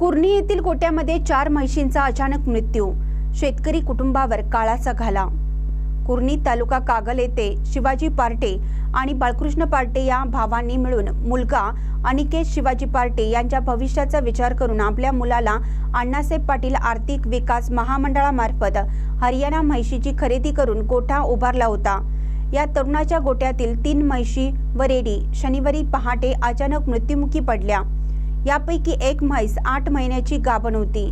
कुर्णी येथील गोट्यामध्ये चार म्हैशींचा अचानक मृत्यू. शेतकरी कुटुंबावर काळाचा घाला. कुर्णी तालुका कागल येथे शिवाजी पार्टे आणि बाळकृष्ण पार्टे या भावांनी मिळून मुलगा अनिकेत शिवाजी पार्टे यांच्या भविष्याचा विचार करून आपल्या मुलाला अण्णासाहेब पाटील आर्थिक विकास महामंडळामार्फत हरियाणा म्हैशीची खरेदी करून गोठा उभारला होता. या तरुणाच्या गोट्यातील तीन म्हैशी व रेडी शनिवारी पहाटे अचानक मृत्युमुखी पडल्या. यापैकी एक म्हैस आठ महिन्याची गाभण होती.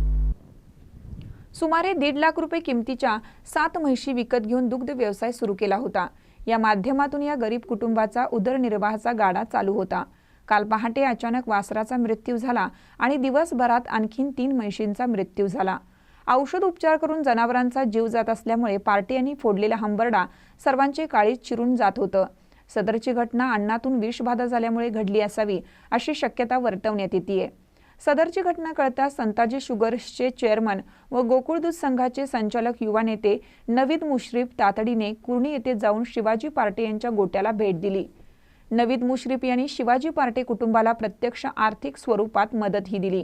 सुमारे दीड लाख रुपये किमतीच्या सात म्हशी विकत घेऊन दुग्ध व्यवसाय सुरू केला होता. या माध्यमातून या गरीब कुटुंबाचा उदरनिर्वाहाचा गाडा चालू होता. काल पहाटे अचानक वासराचा मृत्यू झाला आणि दिवसभरात आणखीन तीन म्हशींचा मृत्यू झाला. औषध उपचार करून जनावरांचा जीव जात असल्यामुळे पार्टी यांनी फोडलेला हंबरडा सर्वांचे काळीज चिरून जात होतं. सदरची घटना अन्नातून विषबाधा झाल्यामुळे घडली असावी अशी शक्यता वर्तवण्यात येते सदरची घटना कळता संताजी शुगर्सचे चेअरमन व गोकुळ दूध संघाचे संचालक युवा नेते नवीद मुश्रीफ तातडीने कुर्णी येथे जाऊन शिवाजी पार्टे यांच्या गोट्याला भेट दिली. नवीद मुश्रीफ यांनी शिवाजी पार्टे कुटुंबाला प्रत्यक्ष आर्थिक स्वरूपात मदतही दिली.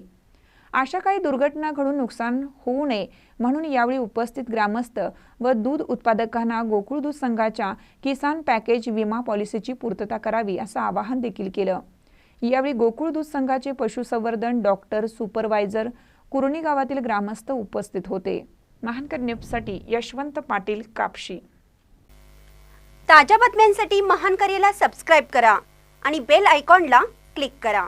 अशा काही दुर्घटना घडून नुकसान होऊ नये म्हणून यावेळी उपस्थित ग्रामस्थ व दूध उत्पादकांना गोकुळ दूध संघाच्या किसान पॅकेज विमा पॉलिसीची पूर्तता करावी असं आवाहन देखील केलं. यावेळी गोकुळ दूध संघाचे पशुसंवर्धन डॉक्टर सुपरवायझर कुर्णी गावातील ग्रामस्थ उपस्थित होते. महानकर न्यूजसाठी यशवंत पाटील कापशी. ताज्या बातम्यांसाठी महान करेला सबस्क्राईब करा आणि बेल आयकॉनला क्लिक करा.